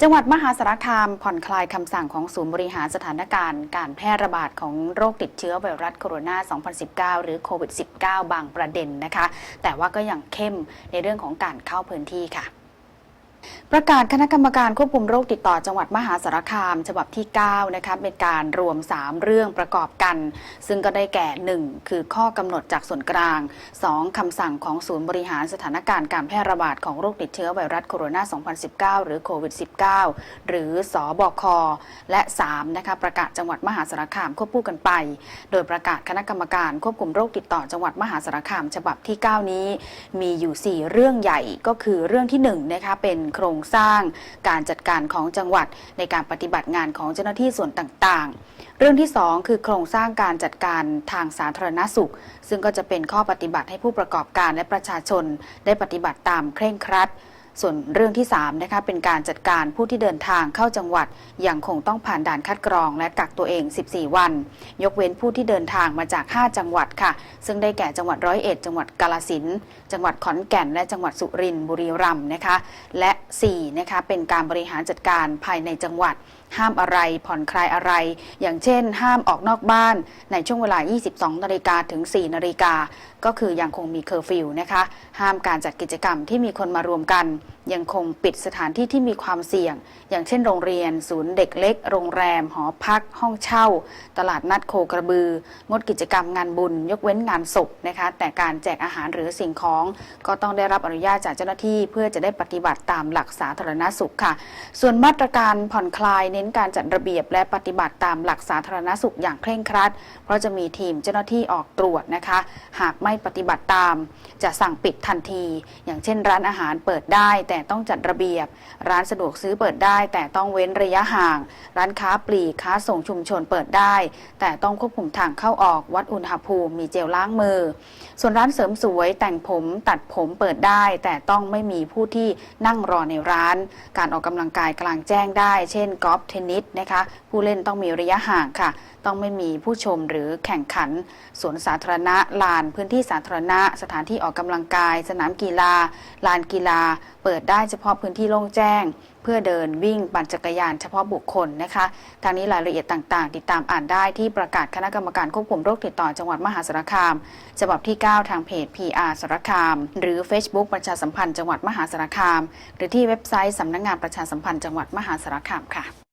จังหวัดมหาสารคามผ่อนคลายคำสั่งของศูนย์บริหารสถานการณ์ การแพร่ระบาดของโรคติดเชื้อไวรัสโคโรนา 2019 หรือโควิด -19 บางประเด็นนะคะ แต่ว่าก็ยังเข้มในเรื่องของการเข้าพื้นที่ค่ะ ประกาศคณะกรรมการควบคุมโรคติดต่อจังหวัดมหาสารคาม ฉบับที่ 9 นะคะเป็นการรวม 3 เรื่องประกอบกัน ซึ่งก็ได้แก่ 1. คือข้อกำหนดจากส่วนกลาง 2. คำสั่งของศูนย์บริหารสถานการณ์การแพร่ระบาดของโรคติดเชื้อไวรัสโคโรนา 2019 หรือโควิด -19 หรือสอบค และ 3. นะคะประกาศจังหวัดมหาสารคามควบคู่กันไป โดยประกาศคณะกรรมการควบคุมโรคติดต่อจังหวัดมหาสารคาม ฉบับที่ 9 นี้ มีอยู่ 4 เรื่องใหญ่ก็คือเรื่องที่1นะคะเป็นโครงสร้าง การจัดการของจังหวัดในการปฏิบัติงานของเจ้าหน้าที่ส่วนต่างๆ เรื่องที่ 2 คือโครงสร้างการจัดการทางสาธารณสุข ซึ่งก็จะเป็นข้อปฏิบัติให้ผู้ประกอบการและประชาชนได้ปฏิบัติตามเคร่งครัด ส่วนเรื่องที่3นะคะเป็นการจัดการผู้ที่เดินทางเข้าจังหวัดยังคงต้องผ่านด่านคัดกรอง และกักตัวเอง 14 วัน ยกเว้นผู้ที่เดินทางมาจาก 5 จังหวัดค่ะ ซึ่งได้แก่จังหวัดร้อยเอ็ดจังหวัดกาลสินจังหวัดขอนแก่น และจังหวัดสุรินทร์บุรีรัมย์นะคะ และ4นะคะเป็นการบริหารจัดการภายในจังหวัด ห้ามอะไรผ่อนคลายอะไร อย่างเช่น ห้ามออกนอกบ้านในช่วงเวลา 22นาฬิกาถึง 4นาฬิกาก็คือยังคงมีเคอร์ฟิวนะคะห้ามการจัดกิจกรรมที่มีคนมารวมกันยังคงปิดสถานที่ที่มีความเสี่ยง อย่างเช่นโรงเรียน ศูนย์เด็กเล็ก โรงแรม หอพัก ห้องเช่า ตลาดนัดโคกระบือ งดกิจกรรมงานบุญ ยกเว้นงานศพนะคะ แต่การแจกอาหารหรือสิ่งของ ก็ต้องได้รับอนุญาตจากเจ้าหน้าที่ เพื่อจะได้ปฏิบัติตามหลักสาธารณสุขค่ะ ส่วนมาตรการผ่อนคลาย เน้นการจัดระเบียบและปฏิบัติตามหลักสาธารณสุขอย่างเคร่งครัด เพราะจะมีทีมเจ้าหน้าที่ออกตรวจนะคะ หากไม่ปฏิบัติตาม จะสั่งปิดทันที อย่างเช่น ร้านอาหารเปิดได้แต่ต้องจัดระเบียบ ร้านสะดวกซื้อเปิดได้ แต่ต้องเว้นระยะห่าง ร้านค้าปลีกค้าส่งชุมชนเปิดได้ แต่ต้องควบคุมทางเข้าออกวัดอุณหภูมิมีเจลล้างมือ ส่วนร้านเสริมสวยแต่งผมตัดผมเปิดได้ แต่ต้องไม่มีผู้ที่นั่งรอในร้าน การออกกำลังกายกลางแจ้งได้ เช่นกอล์ฟเทนนิสนะคะผู้เล่นต้องมีระยะห่างค่ะ ต้องไม่มีผู้ชมหรือแข่งขันสวนสาธารณะลานพื้นที่สาธารณะ สถานที่ออกกำลังกาย สนามกีฬา ลานกีฬาเปิดได้เฉพาะพื้นที่โล่งแจ้ง เพื่อเดินวิ่งปั่นจักรยานเฉพาะบุคคลนะคะทางนี้รายละเอียดต่างๆ ติดตามอ่านได้ที่ประกาศคณะกรรมการควบคุมโรคติดต่อจังหวัดมหาสารคามฉบับที่ 9 ทางเพจ PR สารคาม หรือ Facebook ประชาสัมพันธ์จังหวัดมหาสารคาม หรือที่เว็บไซต์สำนักงานประชาสัมพันธ์จังหวัดมหาสารคามค่ะ